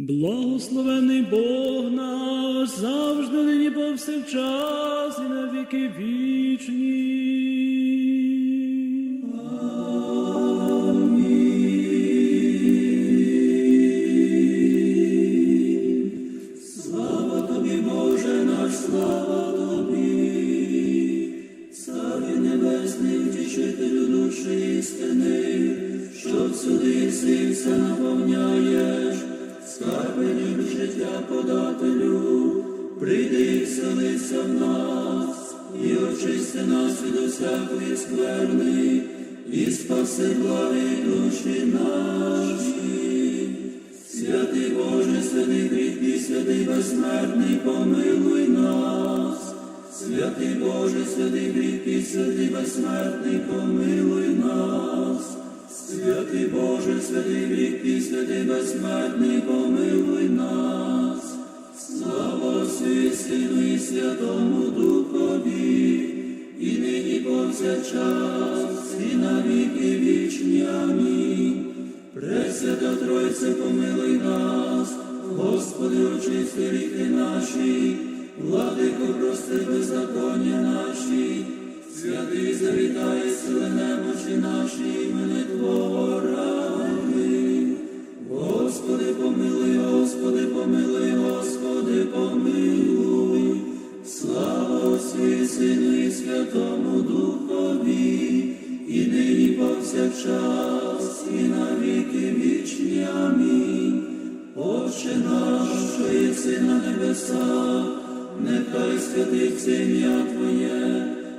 Благословений Бог наш, завжди нині повсякчас і на віки вічні. Слава тобі, Боже наш, слава тобі, Царі небесний, втішителю душі істини, що всюди єси все наповняєш, скарби ніби життя подателю, прийди і вселися в нас, і очисти нас від усякої скверни, і спаси благи душі наші. Святий Боже, святий кріпкий, святий безсмертний, помилуй нас. Святий Боже, святий кріпкий, святий безсмертний, помилуй нас. Святий Боже, святий кріпкий, святий безсмертний, помилуй нас. Слава Отцю Сину і Святому Духові, і нині повсякчас, і на віки вічні. Амінь. Пресвята Тройце, помилуй нас, Господи, очисти гріхи наші, владико, прости беззаконня наші, святий завітай, сили немочі наші, імени Твого ради. Господи, помилуй, Господи, помилуй, Господи, помилуй. Слава Отцю Сину і Святому Духові, і нині повсякчас, і на віки вічні. Амінь. Отче наш, що єси на небесах, нехай святиться ім'я Твоє,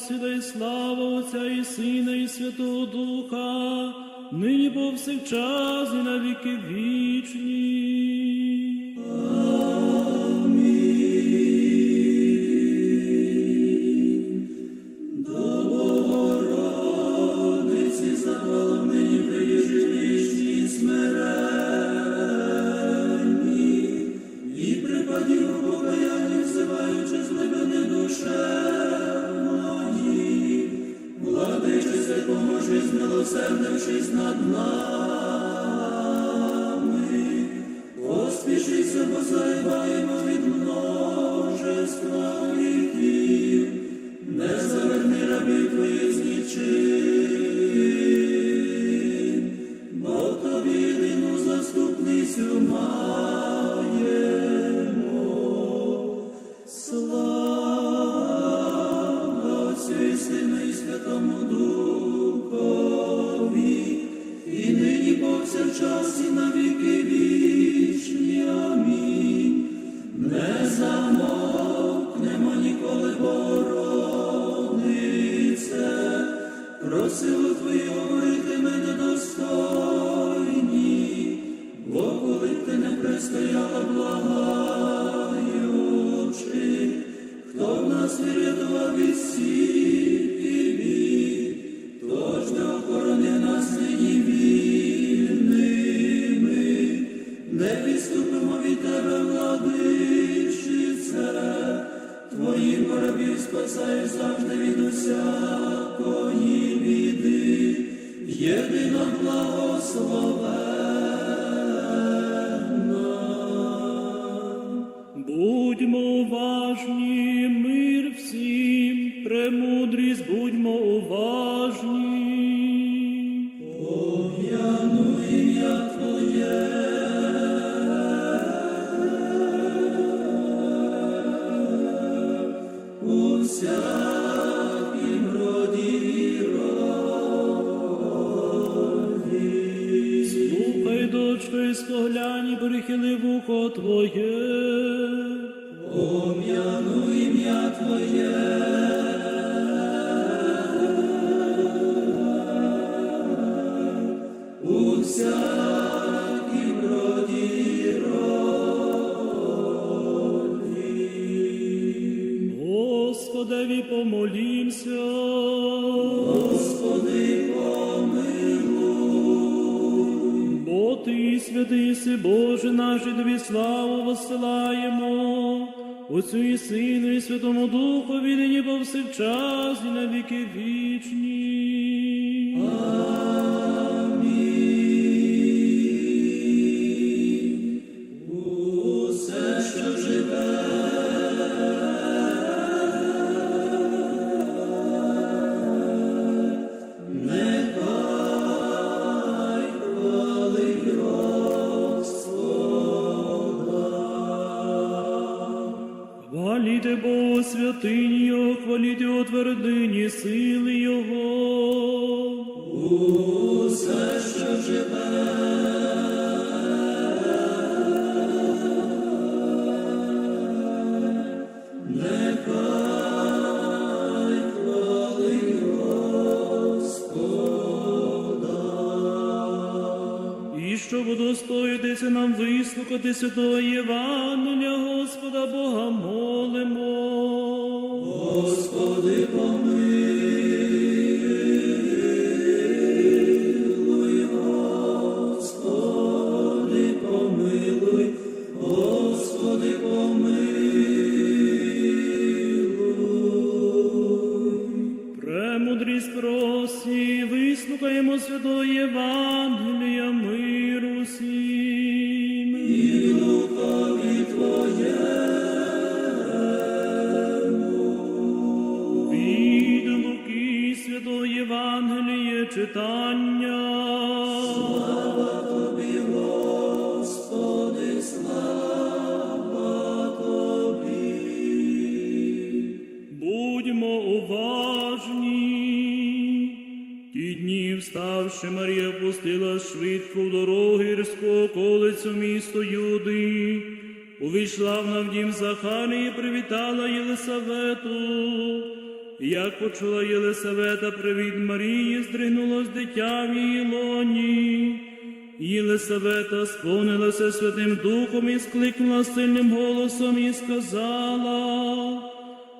сила і слава Отця і Сина, і Святого Духа, нині повсякчас і на віки вічні. Поспішися, бо зайваємо від множества гріхів, не заверни рабів з благаючи, хто в нас врятував від всіх Твоє. Отцю і Сину, і Святому Духові, нині повсякчас, і на віки вічні. усе, удостоїтися нам вислухати святого Євангелія, Господа Бога молимо. Господи, помилуй, Читання. Тобі, Господи, слава Тобі. Будьмо уважні. Ті дні, вставши, Марія пустила швидко в дорогу гірську околицю місто Юди. Увійшла вона в дім Захарії і привітала Єлисавету. Як почула Єлисавета привіт Марії, здригнулось дитя в її лоні. Єлисавета сповнилася Святим Духом і скликнула сильним голосом і сказала.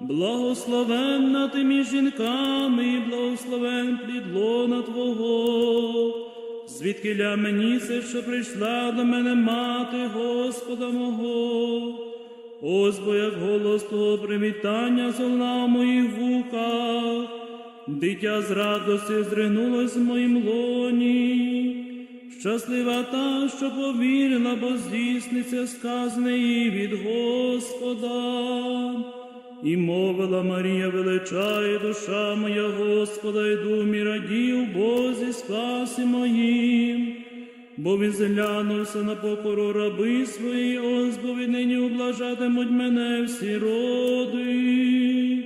Благословенна ти між жінками, і благословен плід лона Твого. Звідкиля мені це, що прийшла до мене мати Господа мого. Ось бо як голос того привітання золна в моїх вухах, дитя з радості здригнулось в моїм лоні. Щаслива та, що повірила, бо здійсниться сказане їй від Господа. І мовила Марія, величає душа моя Господа, і думі радій у Бозі спасі моїм, бо він зглянувся на покору раби свої, ось бо віднині облажатимуть мене всі роди.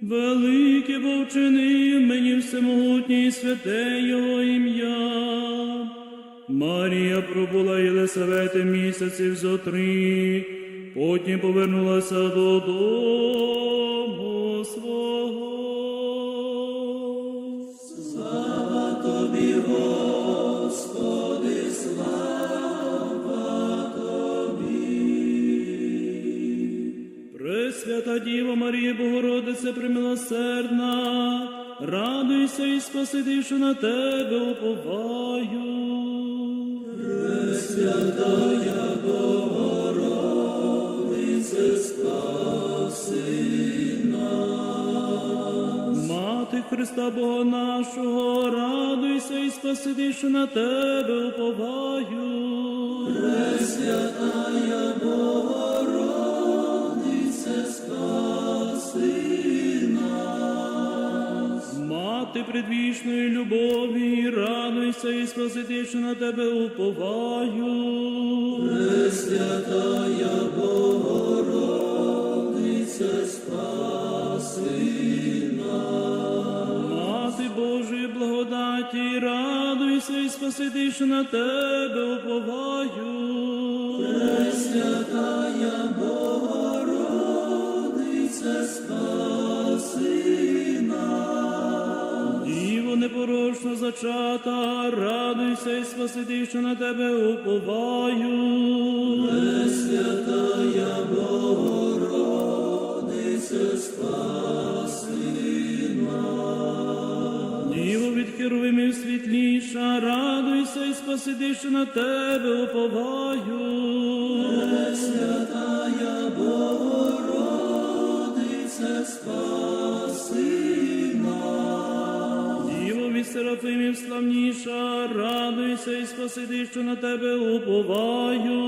Велике бо вчинив мені всемогутній святе Його ім'я. Марія пробула Єлисавети місяців зо три, потім повернулася додому Пресвята Діва Марія Богородице примилосердна, радуйся і спасити, що на тебе уповаю. Святая Богородице, спаси нас. Мати Христа Бога нашого, радуйся і спасити, що на тебе уповаю. Пресвятая Богородице, Мати предвічної любові, радуйся і спасити, що на тебе уповаю. Пресвятая Богородице, спаси нас. Мати Божої благодаті, радуйся і спасити, що на тебе уповаю. Пресвятая Богородице, спаси нас. Діво непорочно зачата, радуйся і спасити, що на тебе уповаю. Святая Богородице, спаси Діво від херовимів світліша, радуйся і спасити, що на тебе уповаю. Святая Богородице, спаси Діво від серафимів славніша, радуйся і спасити, що на тебе уповаю.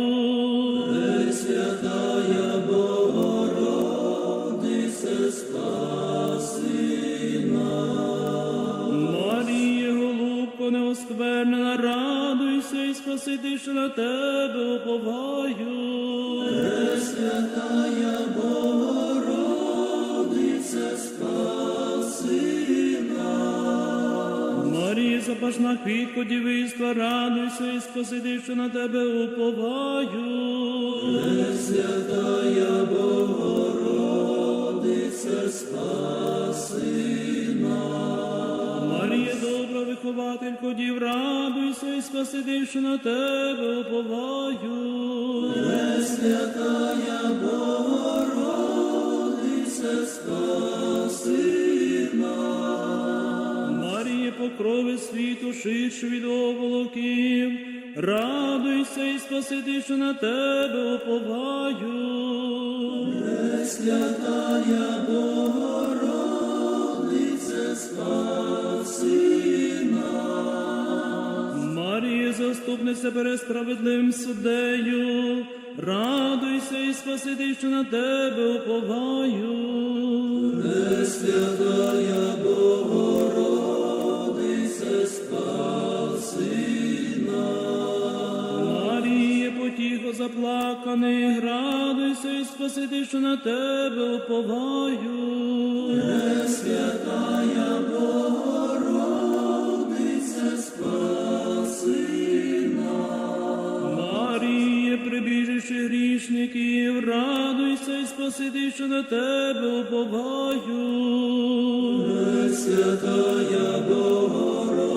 Святая Богородице, спаси Маріє, голубко неосквернена, радуйся і спасити, що на тебе уповаю. Святая Богородице, Марія, запашна квітко дівиства, радуйся і спасити, що на тебе уповаю. Святая Богородице, спаси Марія, добра вихователько дів, радуйся і спасити, що на тебе уповаю. Святая Спаси Маріє, покрови світу, ширше від оволоків, радуйся і спасити, що на тебе уповаю. Святая Богородице, спаси Маріє, заступниця перед справедливим суддею, радуйся і спасити, що на тебе уповаю. Святая Богородице, спаси Маріє, потіхо заплаканий, радуйся і спасити, що на тебе уповаю. Святая Богородице, спаси прибіжище грішників, радуйся і спасити, що на тебе уповаю. Святая Богородице,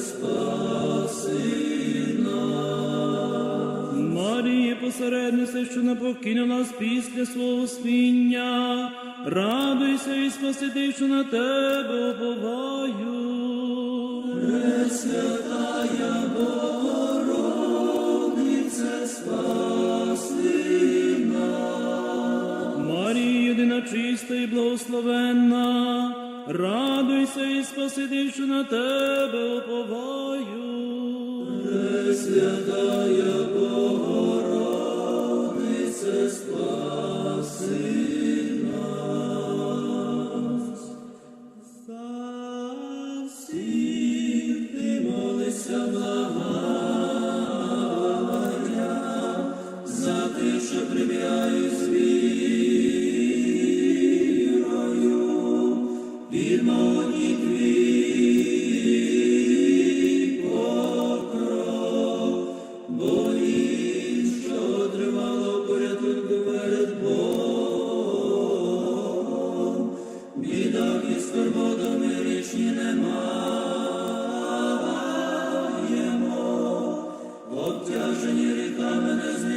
спаси Маріє, посередниця, що не покинула нас після свого спіння, радуйся і спасити, що на тебе уповаю. Святая Богородице, спаси Марія, єдина чиста і благословенна, радуйся і спасидивши на тебе оповаю. Святая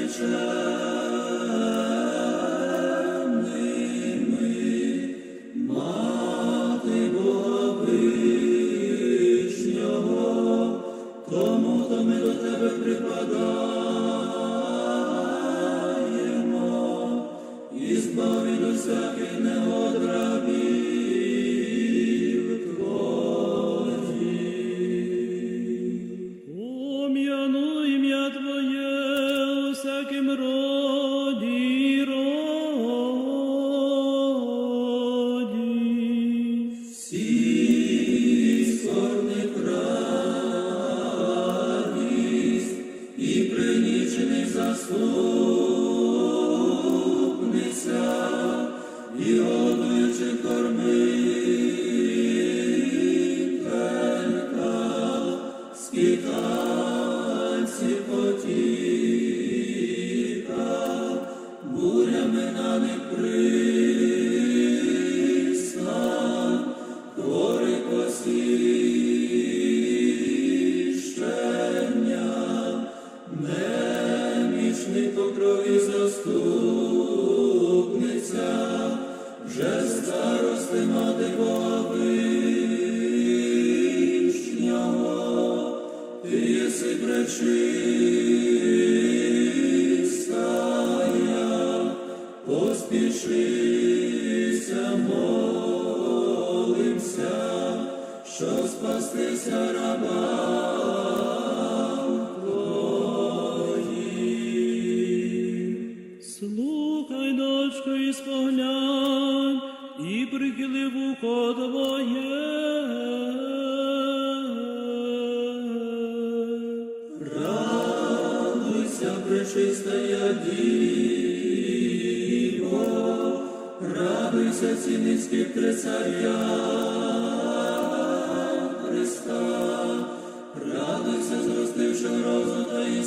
future. Поспішися, молимся, що спастися рабам. Слухай, дочко, і споглянь, і прихили вухо твоє. Радуйся, пречистая Діво, радуйся, цінницький царя Христа, радуйся, зростивши розум та і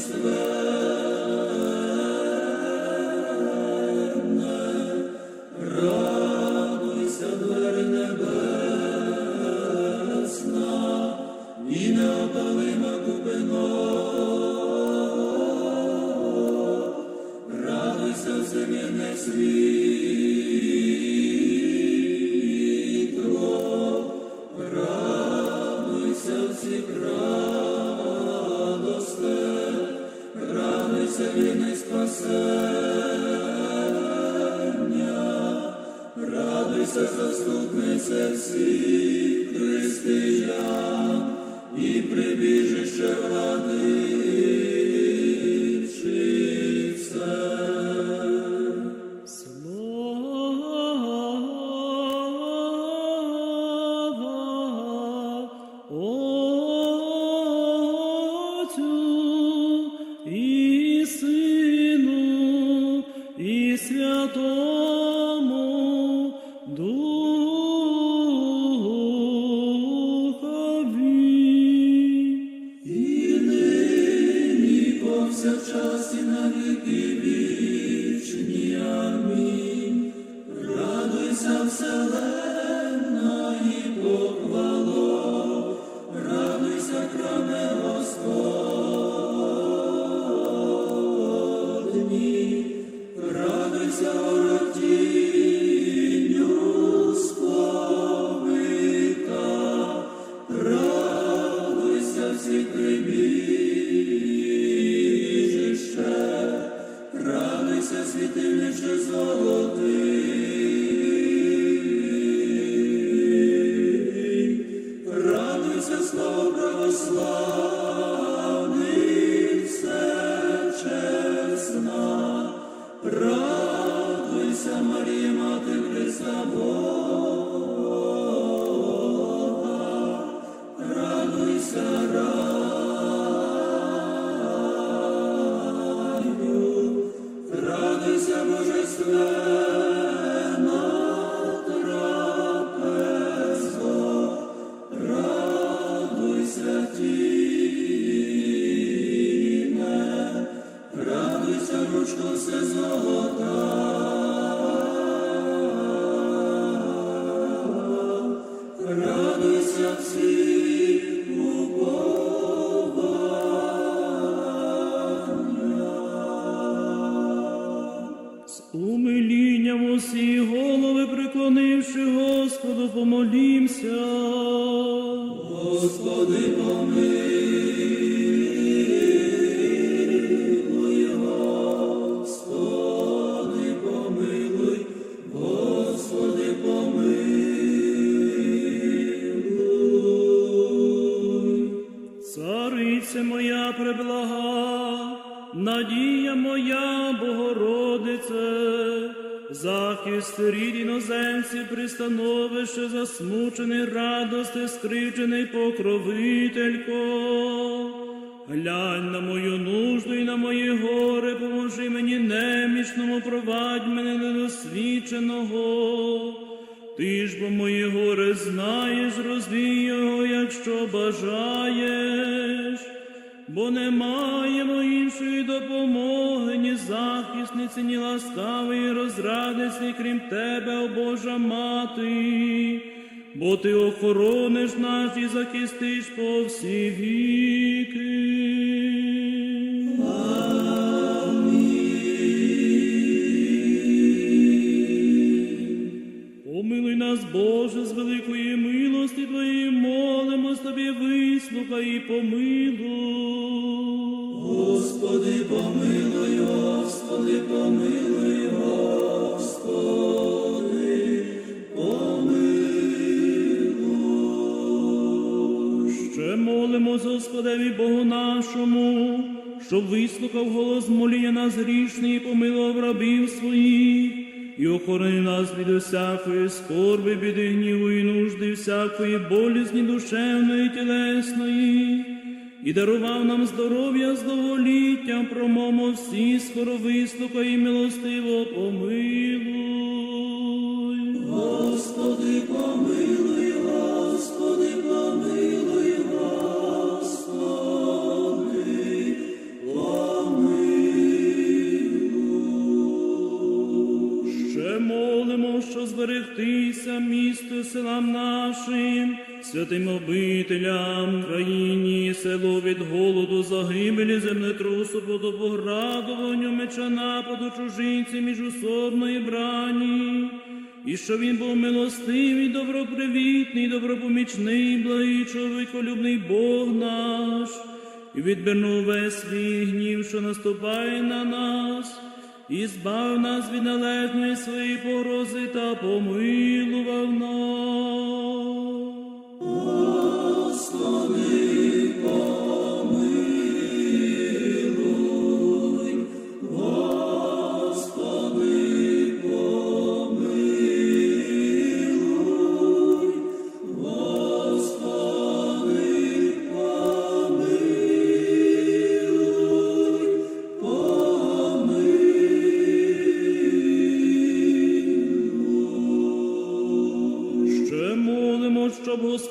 Моя преблага, надія моя, Богородице, захист рід іноземців, пристановище засмучений, радости, скривджений покровителько. Глянь на мою нужду і на мої гори, поможи мені немічному, провадь мене недосвідченого. Ти ж бо мої гори знаєш, розвій його, якщо бажаєш, бо не маємо іншої допомоги, ні захисниці, ні ласкавої розрадниці, крім тебе, о Божа мати, бо ти охорониш нас і захистиш по всі віки. Помилуй нас, Боже, з великої милості Твоєї, молимось Тобі, вислухай і помилуй. Господи, помилуй, Господи, помилуй, Господи, помилуй. Ще молимось Господеві Богу нашому, щоб вислухав голос моління нас грішний помилував рабів своїх, і охоронив нас від усякої скорби, біди, гніву і нужди, всякої болізні душевної і тілесної, і дарував нам здоров'я з довголіття, промомо всі скоро вислухай і милостиво помилуй. Господи, помилуй, зберегтися місту селам нашим, святим обителям, країні, село від голоду, загибелі, землетрусу, водопоградуванню, меча нападу, чужинці, міжусобної брані. І що він був милостивий, добропривітний, добропомічний, благий, чоловіколюбний Бог наш, і відвернув весь свій гнів, що наступає на нас, і збав нас від належної своєї погрози та помилував нас. Господи,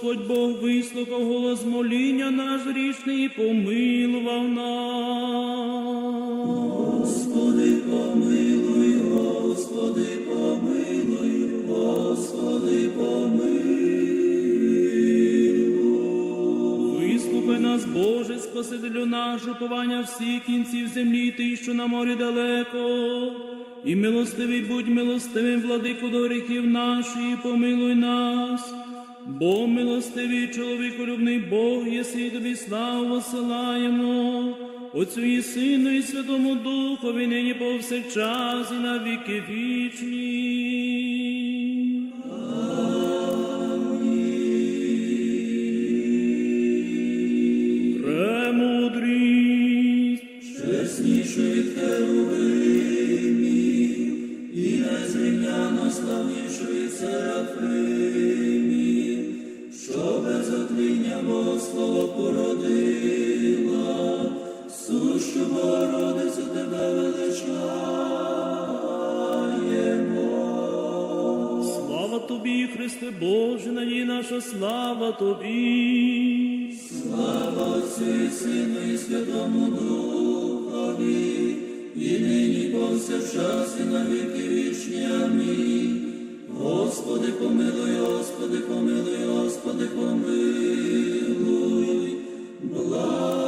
Господь Бог вислухав голос моління наш грішний і помилував нас. Господи, помилуй, Господи, помилуй, Господи, помилуй. Вислухай нас, Боже, Спасителю наш, уповання всіх кінців землі, ти, що на морі далеко. І милостивий будь милостивим, владику до гріхів наших, помилуй нас. Бо милостивий чоловіколюбний Бог, єси тобі славу посилаємо. Отцю і Сину, і Святому Духові, нині повсякчас, і на віки вічні. Премудрість. Чесніше від херувимів, і незрівняно славніше від серафимів, що без отління Бог слово породила, сущу Богородицю тебе величаємо. Слава тобі, Христе Боже, надій наша слава тобі. Слава Отцю і Сину і Святому Духові, і нині повсякчас і на віки вічні. Амінь. Господи, помилуй, Господи, помилуй, Господи, помилуй, благослови.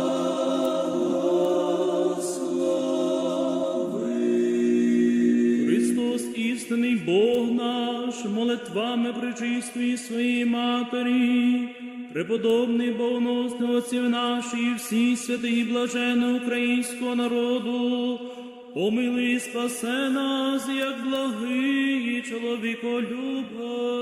Христос, істинний Бог наш, молитвами причистої своєї Матері, преподобний богоносний отців наших, і всі святий і блаженного українського народу, помилуй спасе нас, як благий чоловіколюбець.